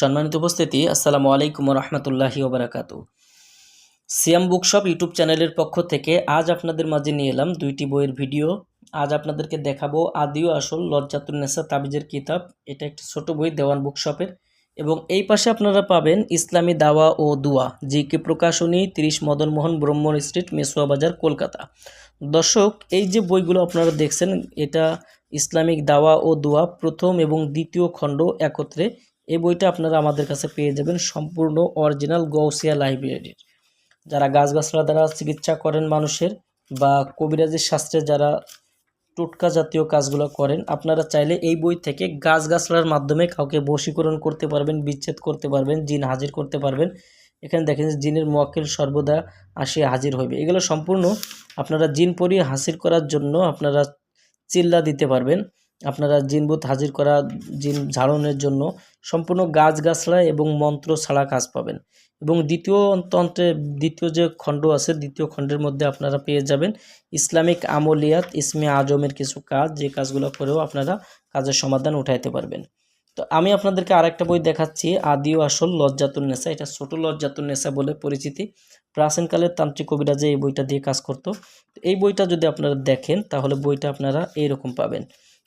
সম্মানিত উপস্থিতি, আসসালামু আলাইকুম রহমতুল্লাহি ওবরাকাত। সিয়াম বুকশপ ইউটিউব চ্যানেলের পক্ষ থেকে আজ আপনাদের মাঝে নিয়ে এলাম দুইটি বইয়ের ভিডিও। আজ আপনাদেরকে দেখাবো আদিও আসল লজ্জাতুন্নেসা তাবিজের কিতাব। এটা একটি ছোট বই, দেওয়ান বুকশপের। এবং এই পাশে আপনারা পাবেন ইসলামী দাওয়া ও দুয়া জি কে প্রকাশনী, তিরিশ মদনমোহন ব্রহ্মণ স্ট্রিট, মেসুয়া বাজার, কলকাতা। দর্শক, এই যে বইগুলো আপনারা দেখছেন, এটা ইসলামিক দাওয়া ও দোয়া প্রথম এবং দ্বিতীয় খণ্ড একত্রে এই বইটা আপনারা আমাদের কাছে পেয়ে যাবেন সম্পূর্ণ অরিজিনাল গৌসিয়া লাইব্রেরির। যারা গাছগাছলা দ্বারা চিকিৎসা করেন মানুষের বা কবিরাজি শাস্ত্রে যারা টোটকা জাতীয় কাজগুলো করেন, আপনারা চাইলে এই বই থেকে গাছগাছলার মাধ্যমে কাউকে বশীকরণ করতে পারবেন, বিচ্ছেদ করতে পারবেন, জিন হাজির করতে পারবেন। এখানে দেখেন যে জিনের মোয়াক্কেল সর্বদা আসিয়া হাজির হইবে। এগুলো সম্পূর্ণ আপনারা জিন পরিয়ে হাসির করার জন্য আপনারা চিল্লা দিতে পারবেন। আপনারা জিনবুত হাজির করা জিন ঝাড়নের জন্য সম্পূর্ণ গাছগাছলা এবং মন্ত্র ছাড়া কাজ পাবেন। এবং দ্বিতীয় তন্ত্রে, দ্বিতীয় যে খণ্ড আছে, দ্বিতীয় খণ্ডের মধ্যে আপনারা পেয়ে যাবেন ইসলামিক আমলিয়াত, ইসমে আজমের কিছু কাজ, যে কাজগুলো করেও আপনারা কাজের সমাধান উঠাইতে পারবেন। তো আমি আপনাদেরকে আরেকটা বই দেখাচ্ছি আদিও আসল লজ্জাতুন নেশা। এটা ছোট লজ্জাতুন নেশা বলে পরিচিতি। প্রাচীনকালের তান্ত্রিক কবিরা যে এই বইটা দিয়ে কাজ করতো। এই বইটা যদি আপনারা দেখেন, তাহলে বইটা আপনারা এইরকম পাবেন।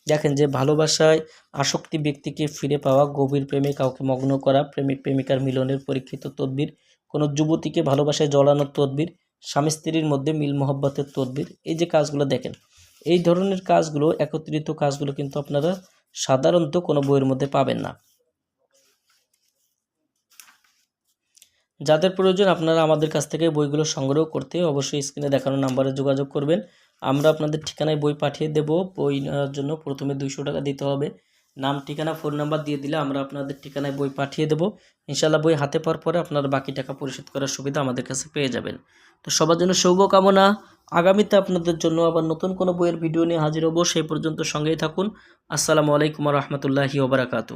দেখেন যে ভালোবাসায় আসক্তি ব্যক্তিকে ফিরে পাওয়া গভীর প্রেমে কাউকে মগ্ন করা প্রেমিক প্রেমিকার মিলনের পরীক্ষিত তদবির, কোনো যুবতীকে ভালোবাসায় জড়ানোর তদবির, স্বামী স্ত্রীর মধ্যে মিল মহব্বতের তদবির, এই যে কাজগুলো দেখেন, এই ধরনের কাজগুলো, একত্রিত কাজগুলো কিন্তু আপনারা সাধারণত কোনো বইয়ের মধ্যে পাবেন না। যাদের প্রয়োজন আপনারা আমাদের কাছ থেকে বইগুলো সংগ্রহ করতে অবশ্যই স্ক্রিনে দেখানো নাম্বারে যোগাযোগ করবেন। আমরা আপনাদের ঠিকানায় বই পাঠিয়ে দেব। বই নেওয়ার জন্য প্রথমে দুইশো টাকা দিতে হবে। নাম, ঠিকানা, ফোন নাম্বার দিয়ে দিলে আমরা আপনাদের ঠিকানায় বই পাঠিয়ে দেব। ইনশাল্লাহ বই হাতে পাওয়ার পরে আপনারা বাকি টাকা পরিশোধ করার সুবিধা আমাদের কাছে পেয়ে যাবেন। তো সবার জন্য শুভকামনা আগামীতে আপনাদের জন্য আবার নতুন কোনো বইয়ের ভিডিও নিয়ে হাজির হব। সেই পর্যন্ত সঙ্গেই থাকুন। আসসালামু আলাইকুম রহমতুল্লাহি ওবরাকাতু